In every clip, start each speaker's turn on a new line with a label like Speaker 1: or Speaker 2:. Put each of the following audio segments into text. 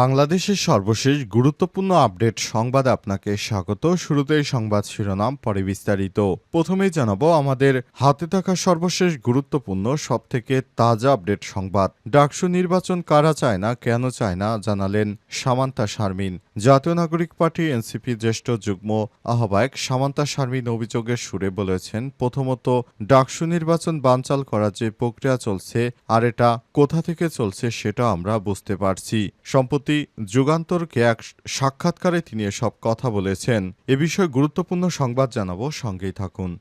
Speaker 1: বাংলাদেশের সর্বশেষ গুরুত্বপূর্ণ আপডেট সংবাদে আপনাকে স্বাগত। শুরুতেই সংবাদ শিরোনাম, পরে বিস্তারিত। প্রথমেই জানাব আমাদের হাতে থাকা সর্বশেষ গুরুত্বপূর্ণ, সবথেকে তাজা আপডেট সংবাদ। ডাকসু নির্বাচন কারা চায় না, কেন চায় না, জানালেন সামান্তা শারমিন। জাতীয় নাগরিক পার্টি এনসিপি জ্যেষ্ঠ যুগ্ম আহ্বায়ক সামান্তা শারমিন অভিযোগের সুরে বলেছেন, প্রথমত, ডাকসু নির্বাচন বানচাল করার যে প্রক্রিয়া চলছে আর এটা কোথা থেকে চলছে সেটা আমরা বুঝতে পারছি। সম্প্রতি যুগান্তরকে এক সাক্ষাৎকারে তিনি এসব কথা বলেছেন। এ বিষয়ে গুরুত্বপূর্ণ সংবাদ জানাব সঙ্গেই থাকুন।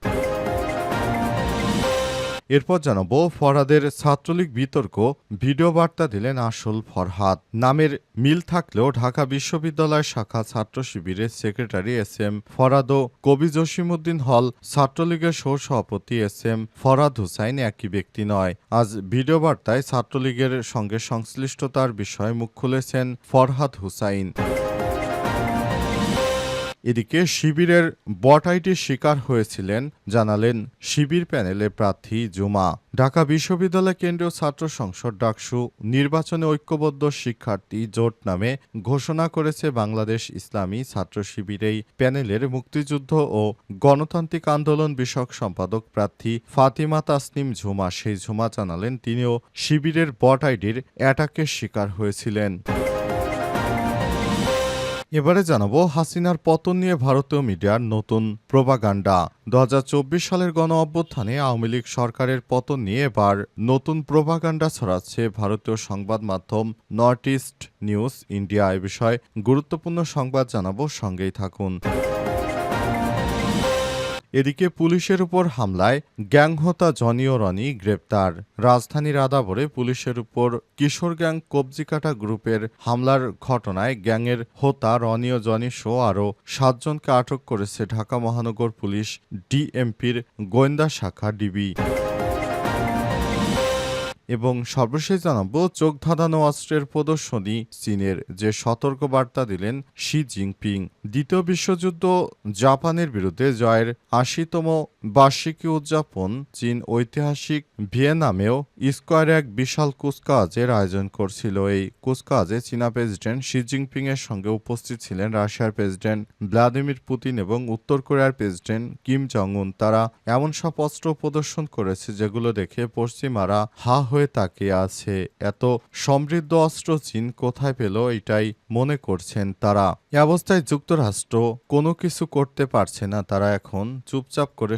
Speaker 1: এরপর জানাব ফরহাদের ছাত্রলীগ বিতর্ক। ভিডিও বার্তা দিলেন আসল ফরহাদ। নামের মিল থাকলেও ঢাকা বিশ্ববিদ্যালয় শাখা ছাত্র শিবিরের সেক্রেটারি এস এম ফরাদ ও কবি জসিমুদ্দিন হল, ছাত্রলীগের সহ সভাপতি এস এম ফরাদ হুসাইন একই ব্যক্তি নয়। আজ ভিডিও বার্তায় ছাত্রলীগের সঙ্গে সংশ্লিষ্টতার বিষয়ে মুখ খুলেছেন ফরহাদ হুসাইন। এদিকে শিবিরের বটাইটির শিকার হয়েছিলেন জানালেন শিবির প্যানেলে প্রার্থী জুমা। ঢাকা বিশ্ববিদ্যালয় কেন্দ্রীয় ছাত্র সংসদ ডাকসু নির্বাচনে ঐক্যবদ্ধ শিক্ষার্থী জোট নামে ঘোষণা করেছে বাংলাদেশ ইসলামী ছাত্র শিবিরেই। প্যানেলের মুক্তিযুদ্ধ ও গণতান্ত্রিক আন্দোলন বিষয়ক সম্পাদক প্রার্থী ফাতিমা তাসনিম ঝুমা সেই ঝুমা জানালেন তিনিও শিবিরের বট আইডির অ্যাটাকের শিকার হয়েছিলেন। এবারে জানাব হাসিনার পতন নিয়ে ভারতীয় মিডিয়ার নতুন প্রোপাগান্ডা। দু সালের গণ অভ্যুত্থানে আওয়ামী লীগ সরকারের পতন নিয়ে এবার নতুন প্রোপাগান্ডা ছড়াচ্ছে ভারতীয় সংবাদ মাধ্যম নর্থ ইস্ট নিউজ ইন্ডিয়া। এ বিষয়ে গুরুত্বপূর্ণ সংবাদ জানাব, সঙ্গেই থাকুন। এদিকে পুলিশের উপর হামলায় গ্যাংহতা ও রনি গ্রেপ্তার। রাজধানীর আদাবরে পুলিশের উপর কিশোর গ্যাং কবজিকাটা গ্রুপের হামলার ঘটনায় গ্যাংয়ের হোতা, রনি ও জনি শো আরও সাতজনকে আটক করেছে ঢাকা মহানগর পুলিশ ডিএমপির গোয়েন্দা শাখা ডিবি। এবং সর্বশেষ জানাব, চোখ ধাঁধানো অস্ত্রের প্রদর্শনী, চীনের যে সতর্ক বার্তা দিলেন শি জিনপিং। দ্বিতীয় বিশ্বযুদ্ধ জাপানের বিরুদ্ধে জয়ের আশিতম বার্ষিকী উদযাপন চীন ঐতিহাসিক ভিয়েনামেও স্কোয়ার এক বিশাল কুচকাওয়াজের আয়োজন করছিল। এই কুচকাওয়াজে চীনা প্রেসিডেন্ট শি জিনপিং এর সঙ্গে উপস্থিত ছিলেন রাশিয়ার প্রেসিডেন্ট ভ্লাদিমির পুতিন এবং উত্তর কোরিয়ার প্রেসিডেন্ট কিম জং উন তারা এমন সব অস্ত্র প্রদর্শন করেছে যেগুলো দেখে পশ্চিমারা হা হয়ে তাকিয়ে আছে। এত সমৃদ্ধ অস্ত্র চীন কোথায় পেল এটাই মনে করছেন তারা। এ অবস্থায় যুক্তরাষ্ট্র কোনো কিছু করতে পারছে না। তারা এখন চুপচাপ করে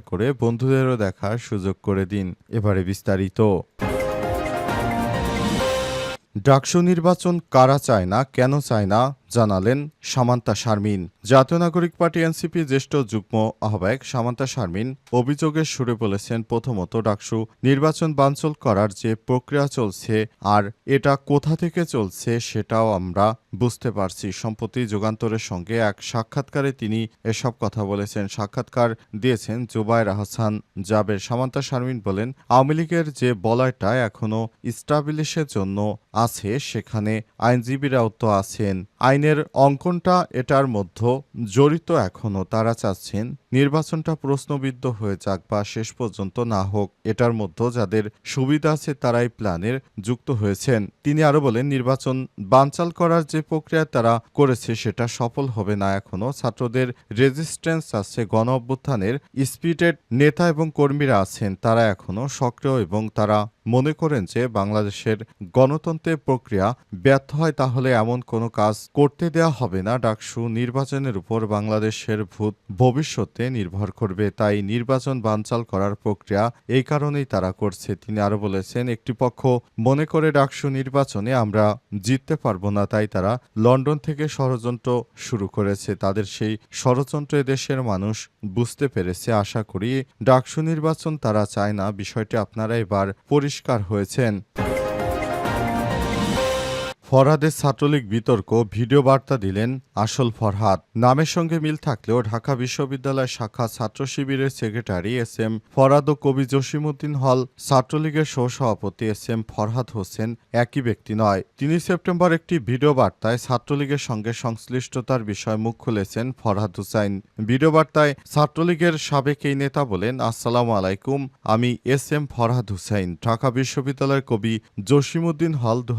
Speaker 1: করে বন্ধুদেরও দেখার সুযোগ করে দিন, এবারে বিস্তারিত। ডাকসু নির্বাচন কারা চায় না, কেন চায় না? জানালেন সামান্তা শারমিন। জাতীয় নাগরিক পার্টি এনসিপি জ্যেষ্ঠ যুগ্ম আহ্বায়ক সামান্তা শারমিন অভিযোগের সুরে বলেছেন, প্রথমত ডাকসু, নির্বাচন বানচল করার যে প্রক্রিয়া চলছে আর এটা কোথা থেকে চলছে সেটাও আমরা বুঝতে পারছি। সম্প্রতি যুগান্তরের সঙ্গে এক সাক্ষাৎকারে তিনি এসব কথা বলেছেন। সাক্ষাৎকার দিয়েছেন জুবাইর আহসান জাবের। সামান্তা শারমিন বলেন, আওয়ামী লীগের যে বলয়টা এখনও স্টাবলিশের জন্য আছে, সেখানে আইনজীবীরাও তো আছেন। আইনের অঙ্কনটা এটার মধ্যে জড়িত এখনও। তারা চাচ্ছেন নির্বাচনটা প্রশ্নবিদ্ধ হয়ে যাক বা শেষ পর্যন্ত না হোক, এটার মধ্যে যাদের সুবিধা আছে তারাই প্ল্যানের যুক্ত হয়েছেন। তিনি আরও বলেন, নির্বাচন বানচাল করার যে প্রক্রিয়া তারা করেছে সেটা সফল হবে না এখনও। ছাত্রদের রেজিস্ট্যান্স আছে গণ অভ্যুত্থানের স্পিরিটেড নেতা এবং কর্মীরা আছেন, তারা এখনও সক্রিয় এবং তারা মনে করেন যে বাংলাদেশের গণতন্ত্রের প্রক্রিয়া ব্যর্থ হয়, তাহলে এমন কোনো কাজ করতে দেয়া হবে না। ডাকসু নির্বাচনের উপর বাংলাদেশের ভূত ভবিষ্যতে নির্ভর করবে। তাই নির্বাচন বানচাল করার প্রক্রিয়া এই কারণেই তারা করছে। তিনি আরও বলেছেন, একটি পক্ষ মনে করে ডাকসু নির্বাচনে আমরা জিততে পারব না, তাই তারা লন্ডন থেকে ষড়যন্ত্র শুরু করেছে। তাদের সেই ষড়যন্ত্রে দেশের মানুষ বুঝতে পেরেছে। আশা করি ডাকসু নির্বাচন তারা চায় না। বিষয়টি আপনারা এবার পরিষ্কার হয়েছেন। ফরহাদের ছাত্রলীগ বিতর্ক, ভিডিও বার্তা দিলেন আসল ফরহাদ। নামের সঙ্গে মিল থাকলেও ঢাকা বিশ্ববিদ্যালয় শাখা ছাত্র শিবিরের সেক্রেটারি এস এম ফরহাদ ও কবি জসিমউদ্দিন হল ছাত্রলীগের সহসভাপতি এস এম ফরহাদ হোসেন একই ব্যক্তি নয়। তিনি সেপ্টেম্বর একটি ভিডিও বার্তায় ছাত্রলীগের সঙ্গে সংশ্লিষ্টতার বিষয়ে মুখ খুলেছেন ফরহাদ হুসাইন ভিডিও বার্তায় ছাত্রলীগের সাবেক এই নেতা বলেন, আসসালামু আলাইকুম, আমি এস এম ফরহাদ হুসাইন ঢাকা বিশ্ববিদ্যালয়ের কবি জসিমউদ্দিন হল দু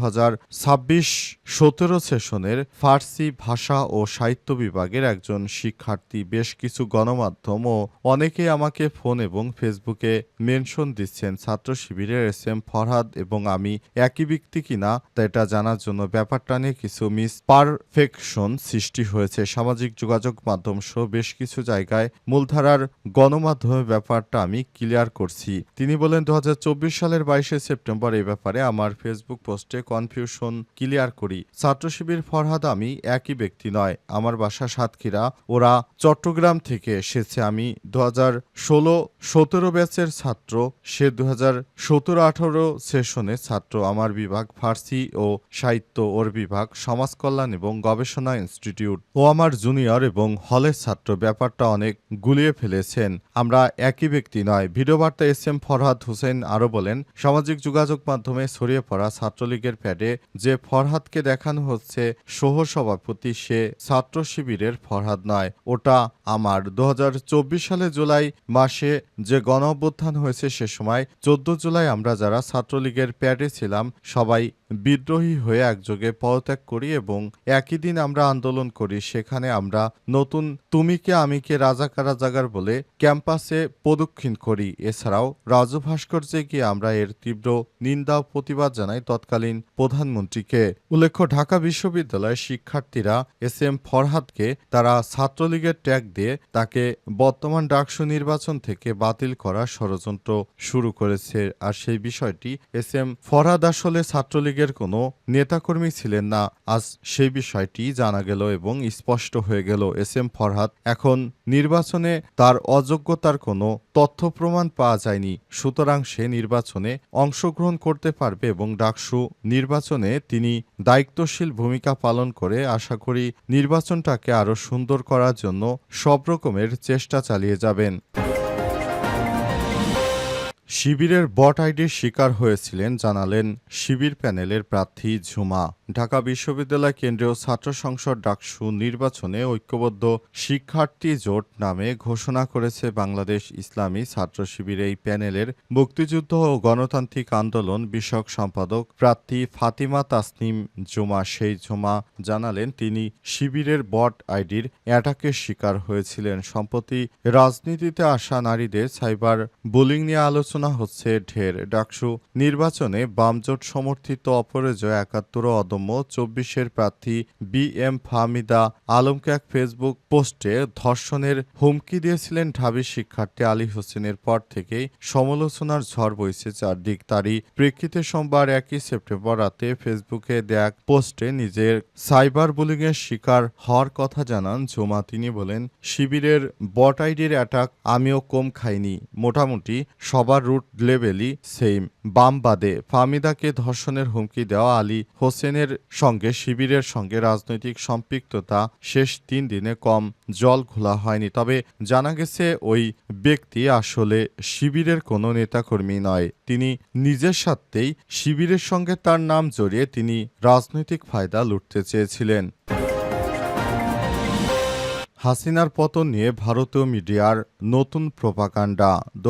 Speaker 1: ছাব্বিশ সতেরো সেশনের ফার্সি ভাষা ও সাহিত্য বিভাগের একজন শিক্ষার্থী বেশ কিছু গণমাধ্যম ও অনেকেই আমাকে ফোন এবং ফেসবুকে মেনশন দিচ্ছেন ছাত্র শিবিরের এস এম ফরহাদ এবং আমি একই ব্যক্তি কিনা তা এটা জানার জন্য ব্যাপারটা নিয়ে কিছু মিস পারফেকশন সৃষ্টি হয়েছে। সামাজিক যোগাযোগ মাধ্যম সহ বেশ কিছু জায়গায় মূলধারার গণমাধ্যমে ব্যাপারটা আমি ক্লিয়ার করছি। তিনি বলেন দু হাজার চব্বিশ সালের বাইশে সেপ্টেম্বর এই ব্যাপারে আমার ফেসবুক পোস্টে কনফিউশন ক্লিয়ার করি। ছাত্র শিবির ফরহাদ আমি একই ব্যক্তি নয়। আমার বাসা সাতক্ষীরা। ওরা চট্টগ্রাম থেকে এসেছে আমি দু হাজার ষোলো সতেরো ব্যাচের ছাত্র, সে দু হাজার সতেরো আঠারো সেশনের ছাত্র। আমার বিভাগ ফার্সি ও সাহিত্য, ওর বিভাগ সমাজ কল্যাণ এবং গবেষণা ইনস্টিটিউট। ও আমার জুনিয়র এবং হলের ছাত্র। ব্যাপারটা অনেক গুলিয়ে ফেলেছেন। আমরা একই ব্যক্তি নয়। ভিডিও বার্তা এস এম ফরহাদ হোসেন আরও বলেন, সামাজিক যোগাযোগ মাধ্যমে ছড়িয়ে পড়া ছাত্রলীগের প্যাডে যে ফরহাদকে দেখানো হচ্ছে সহ সভাপতি সে ছাত্র শিবিরের ফরহাদ নয়। ওটা আমার। দু হাজার চব্বিশ সালে জুলাই মাসে যে গণ হয়েছে সে সময় চোদ্দ জুলাই আমরা যারা ছাত্রলীগের প্যাডে ছিলাম, সবাই বিদ্রোহী হয়ে একযোগে পদত্যাগ করি এবং একই দিন আমরা আন্দোলন করি। সেখানে আমরা নতুন তুমিকে আমিকে রাজাকার রাজাগার বলে ক্যাম্পাসে প্রদক্ষিণ করি। এছাড়াও রাজু গিয়ে আমরা এর তীব্র নিন্দা ও প্রতিবাদ জানাই তৎকালীন প্রধানমন্ত্রীকে। উল্লেখ্য, ঢাকা বিশ্ববিদ্যালয়ের শিক্ষার্থীরা এস এম ফরহাদকে তারা ছাত্রলীগের ট্যাগ দিয়ে তাকে বর্তমান ডাকসু নির্বাচন থেকে বাতিল করার ষড়যন্ত্র শুরু করেছে। আর সেই বিষয়টি এস এম ফরহাদ আসলে ছাত্রলীগের কোনো নেতাকর্মী ছিলেন না। আজ সেই বিষয়টি জানা গেল এবং স্পষ্ট হয়ে গেল। এস এম ফরহাদ এখন নির্বাচনে তার অযোগ্যতার কোনো তথ্য প্রমাণ পাওয়া যায়নি। সুতরাং সে নির্বাচনে অংশগ্রহণ করতে পারবে এবং ডাকসু নির্বাচনে তিনি দায়িত্বশীল ভূমিকা পালন করে আশা করি নির্বাচনটাকে আরও সুন্দর করার জন্য সব রকমের চেষ্টা চালিয়ে যাবেন। শিবিরের বট আইডির শিকার হয়েছিলেন জানালেন শিবির প্যানেলের প্রার্থী ঝুমা। ঢাকা বিশ্ববিদ্যালয় কেন্দ্রীয় ছাত্র সংসদ ডাকসু নির্বাচনে ঐক্যবদ্ধ শিক্ষার্থী জোট নামে ঘোষণা করেছে বাংলাদেশ ইসলামী ছাত্র শিবির। এই প্যানেলের মুক্তিযুদ্ধ ও গণতান্ত্রিক আন্দোলন বিষয়ক সম্পাদক প্রার্থী ফাতিমা তাসনিম জুমা সেই জুমা জানালেন, তিনি শিবিরের বট আইডির অ্যাটাকের শিকার হয়েছিলেন। সম্প্রতি রাজনীতিতে আসা নারীদের সাইবার বুলিং নিয়ে আলোচনা হচ্ছে ঢের। ডাকসু নির্বাচনে বামজোট সমর্থিত অপরাজয় একাত্তর অদম্য চব্বিশের প্রার্থী বি এম ফাহমিদা আলমকে এক ফেসবুক পোস্টে ধর্ষণের হুমকি দিয়েছিলেন ঢাবি শিক্ষার্থী আলী হোসেনের পর থেকেই। সমালোচনার ঝড় বইছে চারদিক। তারই প্রেক্ষিতে সোমবার একই সেপ্টেম্বর রাতে ফেসবুকে দেয়া পোস্টে নিজের সাইবার বুলিংয়ের শিকার হওয়ার কথা জানান জমা। তিনি বলেন, শিবিরের বট আইডির অ্যাটাক আমিও কম খাইনি। মোটামুটি সবার রুট লেভেলই সেম। বাম বাদে ফামিদাকে ধর্ষণের হুমকি দেওয়া আলী হোসেনের সঙ্গে শিবিরের সঙ্গে রাজনৈতিক সম্পৃক্ততা শেষ তিন দিনে কম, জল খোলা হয়নি। তবে জানা গেছে, ওই ব্যক্তি আসলে শিবিরের কোনো নেতাকর্মী নয়। তিনি নিজের স্বার্থেই শিবিরের সঙ্গে তার নাম জড়িয়ে তিনি রাজনৈতিক ফায়দা লুটতে চেয়েছিলেন। হাসিনার পতন নিয়ে ভারতীয় মিডিয়ার নতুন প্রোপাকাণ্ডা দু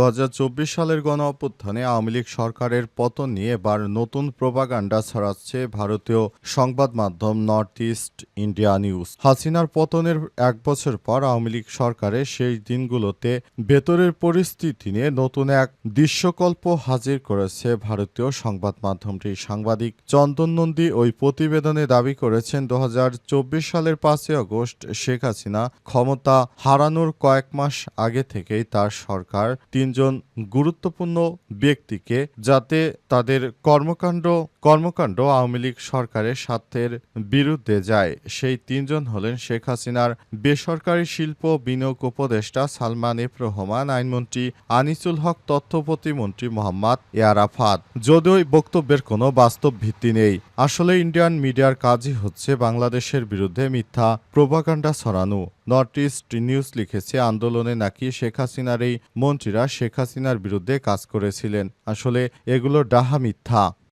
Speaker 1: সালের গণ অভ্যুত্থানে আওয়ামী লীগ সরকারের পতন নিয়ে এবার নতুন প্রোপাগান্ডা ছড়াচ্ছে ভারতীয় সংবাদ মাধ্যম নর্থ ইস্ট ইন্ডিয়া নিউজ। হাসিনার পতনের এক বছর পর আওয়ামী লীগ সরকারের সেই দিনগুলোতে ভেতরের পরিস্থিতি নিয়ে নতুন এক দৃশ্যকল্প হাজির করেছে ভারতীয় সংবাদ মাধ্যমটি। সাংবাদিক চন্দন নন্দী ওই প্রতিবেদনে দাবি করেছেন দু হাজার চব্বিশ সালের পাঁচই আগস্ট শেখ হাসিনা ক্ষমতা হারানোর কয়েক মাস আগে থেকেই তার সরকার তিনজন গুরুত্বপূর্ণ ব্যক্তিকে যাতে তাদের কর্মকাণ্ড কর্মকাণ্ড আওয়ামী লীগ সরকারের স্বার্থের বিরুদ্ধে যায়। সেই তিনজন হলেন শেখ হাসিনার বেসরকারি শিল্প বিনিয়োগ উপদেষ্টা সালমান এফ রহমান, আইনমন্ত্রী আনিসুল হক, তথ্য প্রতিমন্ত্রী মোহাম্মদ ইয়ারাফাত যদিও বক্তব্যের কোনো বাস্তব ভিত্তি নেই। আসলে ইন্ডিয়ান মিডিয়ার কাজই হচ্ছে বাংলাদেশের বিরুদ্ধে মিথ্যা প্রোপাগান্ডা ছড়ানো। নর্থ ইস্ট নিউজ লিখেছে, আন্দোলনে নাকি শেখ হাসিনার এই মন্ত্রীরা শেখ হাসিনার বিরুদ্ধে কাজ করেছিলেন। আসলে এগুলো ডাহা মিথ্যা।